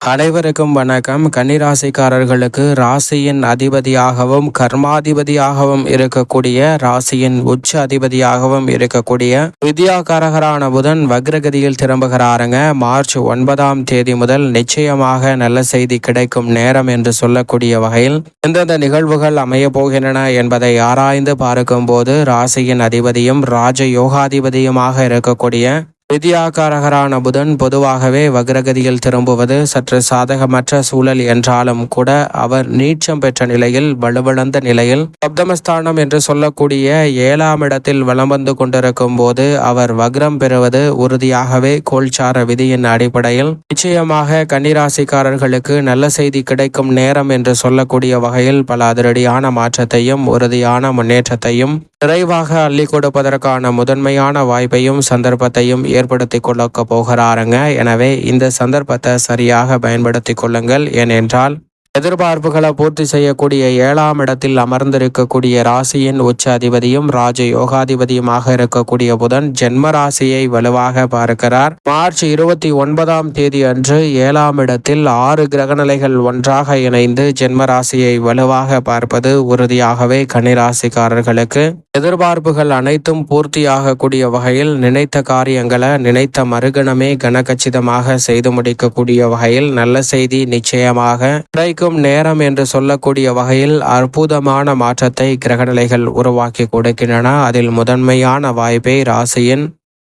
அனைவருக்கும் வணக்கம். கன்னிராசிக்காரர்களுக்கு ராசியின் அதிபதியாகவும் கர்மாதிபதியாகவும் இருக்கக்கூடிய ராசியின் உச்ச அதிபதியாகவும் இருக்கக்கூடிய வித்யாகாரகரான புதன் வக்ரகதியில் திரும்புகிறாருங்க. மார்ச் ஒன்பதாம் தேதி முதல் நிச்சயமாக நல்ல செய்தி கிடைக்கும் நேரம் என்று சொல்லக்கூடிய வகையில் எந்தெந்த நிகழ்வுகள் அமைய போகின்றன என்பதை ஆராய்ந்து பார்க்கும்போது ராசியின் அதிபதியும் ராஜ யோகாதிபதியுமாக இருக்கக்கூடிய வித்யாகாரகரான புதன் பொதுவாகவே வக்ரகதியில் திரும்புவது சற்று சாதகமற்ற சூழல் என்றாலும் கூட அவர் நீச்சம் பெற்ற நிலையில் வலுவிழந்த நிலையில் சப்தமஸ்தானம் என்று சொல்லக்கூடிய ஏழாம் இடத்தில் வலம் வந்து கொண்டிருக்கும் போது அவர் வக்ரம் பெறுவது உறுதியாகவே கோல்சார விதியின் அடிப்படையில். நிச்சயமாக கன்னிராசிக்காரர்களுக்கு நல்ல செய்தி கிடைக்கும் நேரம் என்று சொல்லக்கூடிய வகையில் பல அதிரடியான மாற்றத்தையும் உறுதியான முன்னேற்றத்தையும் நிறைவாக அள்ளி கொடுப்பதற்கான முதன்மையான வாய்ப்பையும் சந்தர்ப்பத்தையும் ஏற்படுத்தி கொள்ள போகிறாருங்க. எனவே இந்த சந்தர்ப்பத்தை சரியாக பயன்படுத்தி கொள்ளுங்கள். ஏனென்றால் எதிர்பார்ப்புகளை பூர்த்தி செய்யக்கூடிய ஏழாம் இடத்தில் அமர்ந்திருக்கக்கூடிய ராசியின் உச்ச அதிபதியும் ராஜ யோகாதிபதியுமாக இருக்கக்கூடிய புதன் ஜென்ம ராசியை வலுவாக பார்க்கிறார். மார்ச் இருபத்தி ஒன்பதாம் தேதி அன்று ஏழாம் இடத்தில் ஆறு கிரகநிலைகள் ஒன்றாக இணைந்து ஜென்ம ராசியை வலுவாக பார்ப்பது உறுதியாகவே கன்னிராசிக்காரர்களுக்கு. எதிர்பார்ப்புகள் அனைத்தும் பூர்த்தியாகக்கூடிய வகையில் நினைத்த காரியங்களை நினைத்த மறுகணமே கனகச்சிதமாக செய்து முடிக்கக்கூடிய வகையில் நல்ல செய்தி நிச்சயமாக கிடைக்கும். மற்றும் நேரம் என்று சொல்லக்கூடிய வகையில் அற்புதமான மாற்றத்தை கிரகநிலைகள் உருவாக்கி கொடுக்கின்றன. அதில் முதன்மையான வாய்ப்பை ராசியின்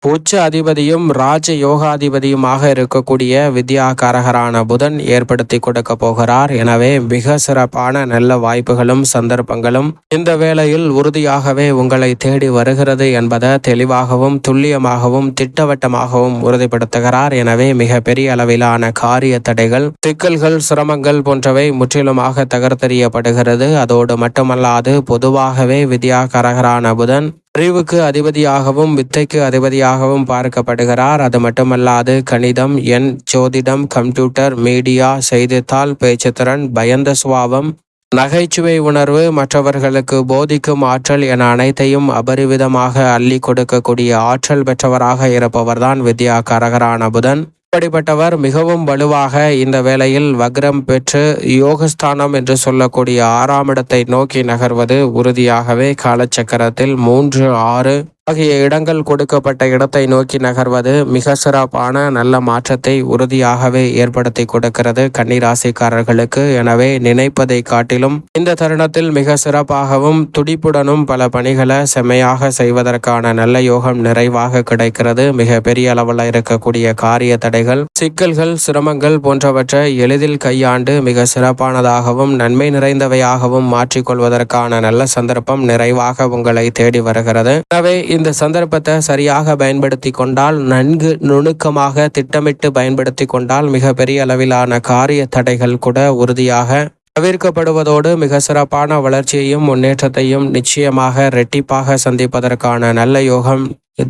உச்ச அதிபதியும் ராஜ யோகாதிபதியுமாக இருக்கக்கூடிய வித்யாகாரகரான புதன் ஏற்படுத்தி கொடுக்க போகிறார். எனவே மிக சிறப்பான நல்ல வாய்ப்புகளும் சந்தர்ப்பங்களும் இந்த வேளையில் உறுதியாகவே உங்களை தேடி வருகிறது என்பதை தெளிவாகவும் துல்லியமாகவும் திட்டவட்டமாகவும் உறுதிப்படுத்துகிறார். எனவே மிக பெரிய அளவிலான காரிய தடைகள் சிக்கல்கள் சிரமங்கள் போன்றவை முற்றிலுமாக தகர்த்தெறியப்படுகிறது. அதோடு மட்டுமல்லாது பொதுவாகவே வித்யாகாரகரான புதன் அறிவுக்கு அதிபதியாகவும் வித்தைக்கு அதிபதியாகவும் பார்க்கப்படுகிறார். அது மட்டுமல்லாது கணிதம் எண் ஜோதிடம் கம்ப்யூட்டர் மீடியா செய்தித்தாள் பேச்சுத்திறன் பயந்த சுவாவம் நகைச்சுவை உணர்வு மற்றவர்களுக்கு போதிக்கும் ஆற்றல் என அனைத்தையும் அபரிவிதமாக அள்ளி கொடுக்கக்கூடிய ஆற்றல் பெற்றவராக இருப்பவர்தான் வித்யா கரகரான புதன். அப்படிப்பட்டவர் மிகவும் வலுவாக இந்த வேளையில் வக்ரம் பெற்று யோகஸ்தானம் என்று சொல்லக்கூடிய ஆறாம் இடத்தை நோக்கி நகர்வது உறுதியாகவே காலச்சக்கரத்தில் மூன்று ஆறு ஆகிய இடங்கள் கொடுக்கப்பட்ட இடத்தை நோக்கி நகர்வது மிக சிறப்பான நல்ல மாற்றத்தை உறுதியாகவே ஏற்படுத்தி கொடுக்கிறது கன்னிராசிக்காரர்களுக்கு. எனவே நினைப்பதை காட்டிலும் இந்த தருணத்தில் மிக சிறப்பாகவும் துடிப்புடனும் பல பணிகளை செம்மையாக செய்வதற்கான நல்ல யோகம் நிறைவாக கிடைக்கிறது. மிக பெரிய அளவில் இருக்கக்கூடிய காரிய தடைகள் சிக்கல்கள் சிரமங்கள் போன்றவற்றை எளிதில் கையாண்டு மிக சிறப்பானதாகவும் நன்மை நிறைந்தவையாகவும் மாற்றிக்கொள்வதற்கான நல்ல சந்தர்ப்பம் நிறைவாக உங்களை தேடி வருகிறது. எனவே இந்த சந்தர்ப்பத்தை சரியாக பயன்படுத்தி கொண்டால் நன்கு நுணுக்கமாக திட்டமிட்டு பயன்படுத்தி கொண்டால் மிக பெரிய அளவிலான காரிய தடைகள் கூட உறுதியாக தவிர்க்கப்படுவதோடு மிக சிறப்பான வளர்ச்சியையும் முன்னேற்றத்தையும் நிச்சயமாக ரெட்டிப்பாக சந்திப்பதற்கான நல்ல யோகம்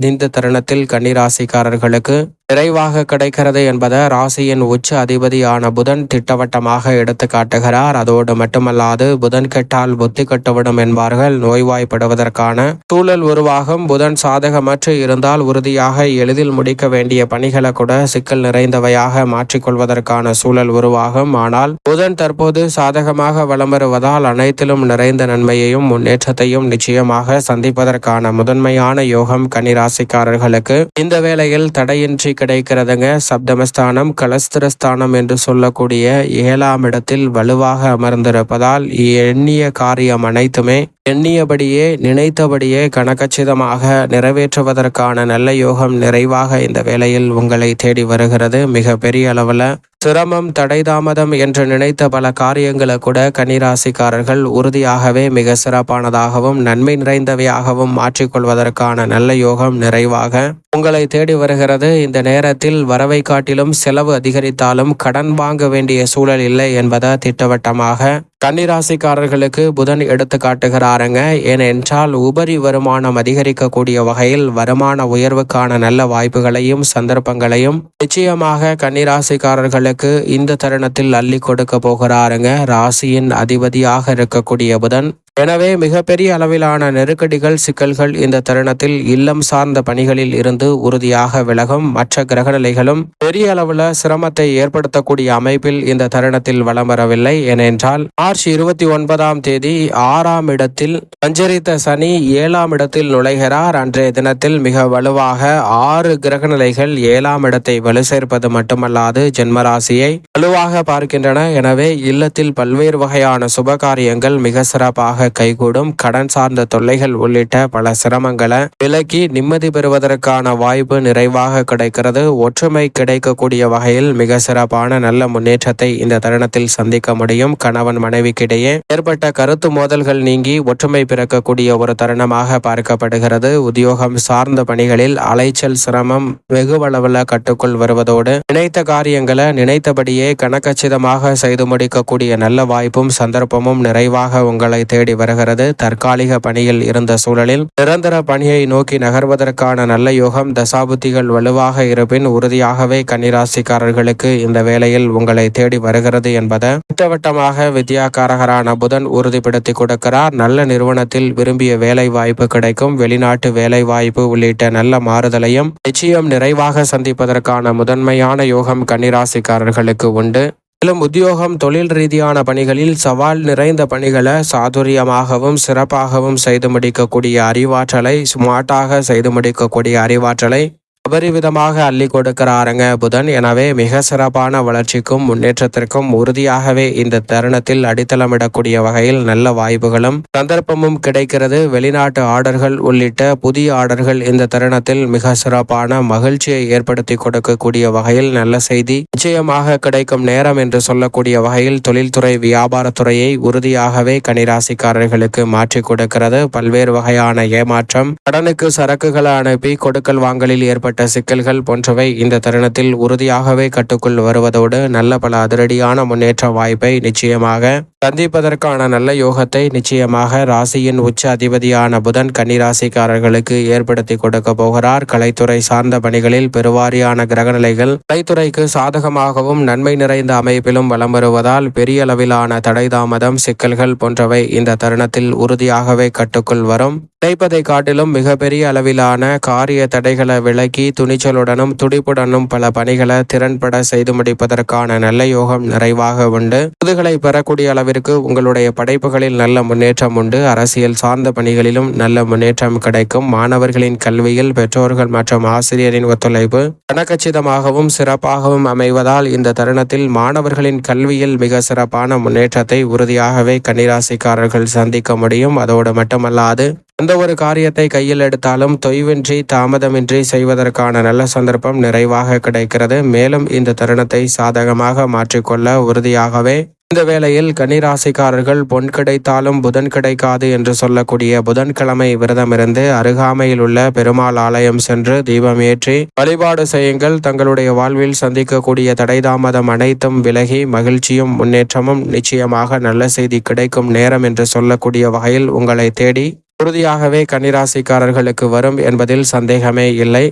இந்த தருணத்தில் கன்னிராசிக்காரர்களுக்கு நிறைவாக கிடைக்கிறது என்பதை ராசியின் உச்ச அதிபதியான புதன் திட்டவட்டமாக எடுத்து காட்டுகிறார். அதோடு மட்டுமல்லாது புதன் கெட்டால் புத்தி கட்டுவிடும் என்பார்கள். நோய்வாய்ப்படுவதற்கான சூழல் உருவாகும். புதன் சாதகமற்று இருந்தால் உறுதியாக எளிதில் முடிக்க வேண்டிய பணிகளை கூட சிக்கல் நிறைந்தவையாக மாற்றிக்கொள்வதற்கான சூழல் உருவாகும். ஆனால் புதன் தற்போது சாதகமாக வளம் வருவதால் அனைத்திலும் நிறைந்த நன்மையையும் முன்னேற்றத்தையும் நிச்சயமாக சந்திப்பதற்கான முதன்மையான யோகம் கன்னிராசிக்காரர்களுக்கு இந்த வேளையில் தடையின்றி கிடைக்கிறதுங்க. சப்தமஸ்தானம் கலஸ்திரஸ்தானம் என்று சொல்லக்கூடிய ஏழாம் இடத்தில் வலுவாக அமர்ந்திருப்பதால் எண்ணிய காரியம் அனைத்துமே எண்ணியபடியே நினைத்தபடியே கனகச்சிதமாக நிறைவேற்றுவதற்கான நல்ல யோகம் நிறைவாக இந்த வேளையில் உங்களை தேடி வருகிறது. மிக பெரிய அளவில் சிரமம் தடைதாமதம் என்று நினைத்த பல காரியங்களை கூட கன்னிராசிக்காரர்கள் உறுதியாகவே மிக சிறப்பானதாகவும் நன்மை நிறைந்தவையாகவும் மாற்றிக்கொள்வதற்கான நல்ல யோகம் நிறைவாக உங்களை தேடி வருகிறது. இந்த நேரத்தில் வரவை காட்டிலும் செலவு அதிகரித்தாலும் கடன் வாங்க வேண்டிய சூழல் இல்லை என்பதை திட்டவட்டமாக கன்னிராசிக்காரர்களுக்கு புதன் எடுத்து காட்டுகிறாருங்க. ஏனென்றால் உபரி வருமானம் அதிகரிக்கக்கூடிய வகையில் வருமான உயர்வுக்கான நல்ல வாய்ப்புகளையும் சந்தர்ப்பங்களையும் நிச்சயமாக கன்னிராசிக்காரர்களுக்கு இந்த தருணத்தில் அள்ளி கொடுக்க போகிறாருங்க. ராசியின் அதிபதியாக இருக்கக்கூடிய புதன் எனவே மிகப்பெரிய அளவிலான நெருக்கடிகள் சிக்கல்கள் இந்த தருணத்தில் இல்லம் சார்ந்த பணிகளில் இருந்து உறுதியாக விலகும். மற்ற கிரகநிலைகளும் பெரிய அளவுல சிரமத்தை ஏற்படுத்தக்கூடிய அமைப்பில் இந்த தருணத்தில் வலம் வரவில்லை. ஏனென்றால் மார்ச் இருபத்தி ஒன்பதாம் தேதி ஆறாம் இடத்தில் சஞ்சரித்த சனி ஏழாம் இடத்தில் நுழைகிறார். அன்றைய தினத்தில் மிக வலுவாக ஆறு கிரகநிலைகள் ஏழாம் இடத்தை வலு சேர்ப்பது மட்டுமல்லாது ஜென்மராசியை வலுவாக பார்க்கின்றன. எனவே இல்லத்தில் பல்வேறு வகையான சுபகாரியங்கள் மிக சிறப்பாக கைகூடும். கடன் சார்ந்த தொல்லைகள் உள்ளிட்ட பல சிரமங்களை விலக்கி நிம்மதி பெறுவதற்கான வாய்ப்பு நிறைவாக கிடைக்கிறது. ஒற்றுமை கிடைக்கக்கூடிய வகையில் மிக சிறப்பான நல்ல முன்னேற்றத்தை இந்த தருணத்தில் சந்திக்க முடியும். கணவன் மனைவிக்கிடையே ஏற்பட்ட கருத்து மோதல்கள் நீங்கி ஒற்றுமை பிறக்கக்கூடிய ஒரு தருணமாக பார்க்கப்படுகிறது. உத்தியோகம் சார்ந்த பணிகளில் அலைச்சல் சிரமம் வெகுவளவில் கட்டுக்குள் வருவதோடு நினைத்த காரியங்களை நினைத்தபடியே கணக்கச்சிதமாக செய்து முடிக்கக்கூடிய நல்ல வாய்ப்பும் சந்தர்ப்பமும் நிறைவாக உங்களை தேடி வருகிறது. தற்காலிக பணியில் இருந்த சூழலில் நிரந்தர பணியை நோக்கி நகர்வதற்கான நல்ல யோகம் தசாபுத்திகள் வலுவாக இருப்பின் உறுதியாகவே கன்னிராசிக்காரர்களுக்கு இந்த வேளையில் உங்களை தேடி வருகிறது என்பதை திட்டவட்டமாக வித்யாகாரகரான புதன் உறுதிப்படுத்தி கொடுக்கிறார். நல்ல நிறுவனத்தில் விரும்பிய வேலை வாய்ப்பு கிடைக்கும். வெளிநாட்டு வேலை வாய்ப்பு உள்ளிட்ட நல்ல மாறுதலையும் நிச்சயம் நிறைவாக சந்திப்பதற்கான முதன்மையான யோகம் கன்னிராசிக்காரர்களுக்கு உண்டு. மேலும் உத்தியோகம் தொழில் ரீதியான பணிகளில் சவால் நிறைந்த பணிகளை சாதுரியமாகவும் சிறப்பாகவும் செய்து முடிக்கக்கூடிய அறிவாற்றலை ஸ்மார்ட்டாக செய்து முடிக்கக்கூடிய அறிவாற்றலை அபரிவிதமாக அள்ளி கொடுக்கிறாருங்க புதன். எனவே மிக சிறப்பான வளர்ச்சிக்கும் முன்னேற்றத்திற்கும் உறுதியாகவே இந்த தருணத்தில் அடித்தளமிடக்கூடிய வகையில் நல்ல வாய்ப்புகளும் சந்தர்ப்பமும் கிடைக்கிறது. வெளிநாட்டு ஆர்டர்கள் உள்ளிட்ட புதிய ஆர்டர்கள் இந்த தருணத்தில் மிக சிறப்பான மகிழ்ச்சியை ஏற்படுத்தி கொடுக்கக்கூடிய வகையில் நல்ல செய்தி. நிச்சயமாக கிடைக்கும் நேரம் என்று சொல்லக்கூடிய வகையில் தொழில்துறை வியாபாரத்துறையை உறுதியாகவே கனிராசிக்காரர்களுக்கு மாற்றி கொடுக்கிறது. பல்வேறு வகையான ஏமாற்றம் கடனுக்கு சரக்குகளை அனுப்பி கொடுக்கல் வாங்கலில் ஏற்பட்ட சிக்கல்கள் போன்றவை இந்த தருணத்தில் உறுதியாகவே கட்டுக்குள் வருவதோடு நல்ல பல அதிரடியான முன்னேற்ற வாய்ப்பை நிச்சயமாக சந்திப்பதற்கான நல்ல யோகத்தை நிச்சயமாக ராசியின் உச்ச அதிபதியான புதன் கன்னிராசிக்காரர்களுக்கு ஏற்படுத்தி கொடுக்க போகிறார். கலைத்துறை சார்ந்த பணிகளில் பெருவாரியான கிரகநிலைகள் கலைத்துறைக்கு சாதகமாகவும் நன்மை நிறைந்த அமைப்பிலும் வலம் வருவதால் பெரிய அளவிலான தடை தாமதம் சிக்கல்கள் போன்றவை இந்த தருணத்தில் உறுதியாகவே கட்டுக்குள் வரும். நினைப்பதை காட்டிலும் மிகப்பெரிய அளவிலான காரிய தடைகளை விலக்கி துணிச்சலுடனும் துடிப்புடனும் பல பணிகளை திறன்பட செய்து முடிப்பதற்கான நல்ல யோகம் நிறைவாக உண்டு. விருதுகளை பெறக்கூடிய அளவிற்கு உங்களுடைய படைப்புகளில் நல்ல முன்னேற்றம் உண்டு. அரசியல் சார்ந்த பணிகளிலும் நல்ல முன்னேற்றம் கிடைக்கும். மாணவர்களின் கல்வியில் பெற்றோர்கள் மற்றும் ஆசிரியரின் ஒத்துழைப்பு கனக்கச்சிதமாகவும் சிறப்பாகவும் அமைவதால் இந்த தருணத்தில் மாணவர்களின் கல்வியில் மிக சிறப்பான முன்னேற்றத்தை உறுதியாகவே கன்னிராசிக்காரர்கள் சந்திக்க முடியும். அதோடு மட்டுமல்லாது எந்த ஒரு காரியத்தை கையில் எடுத்தாலும் தொய்வின்றி தாமதமின்றி செய்வதற்கான நல்ல சந்தர்ப்பம் நிறைவாக கிடைக்கிறது. மேலும் இந்த தருணத்தை சாதகமாக மாற்றிக்கொள்ள உறுதியாகவே இந்த வேளையில் கன்னிராசிக்காரர்கள் பொன் கிடைத்தாலும் புதன் கிடைக்காது என்று சொல்லக்கூடிய புதன்கிழமை விரதமிருந்து அருகாமையில் உள்ள பெருமாள் ஆலயம் சென்று தீபம் ஏற்றி வழிபாடு செய்யுங்கள். தங்களுடைய வாழ்வில் சந்திக்கக்கூடிய தடை தாமதம் அனைத்தும் விலகி மகிழ்ச்சியும் முன்னேற்றமும் நிச்சயமாக நல்ல செய்தி கிடைக்கும் நேரம் என்று சொல்லக்கூடிய வகையில் உங்களை தேடி உறுதியாகவே கன்னிராசிக்காரர்களுக்கு வரும் என்பதில் சந்தேகமே இல்லை.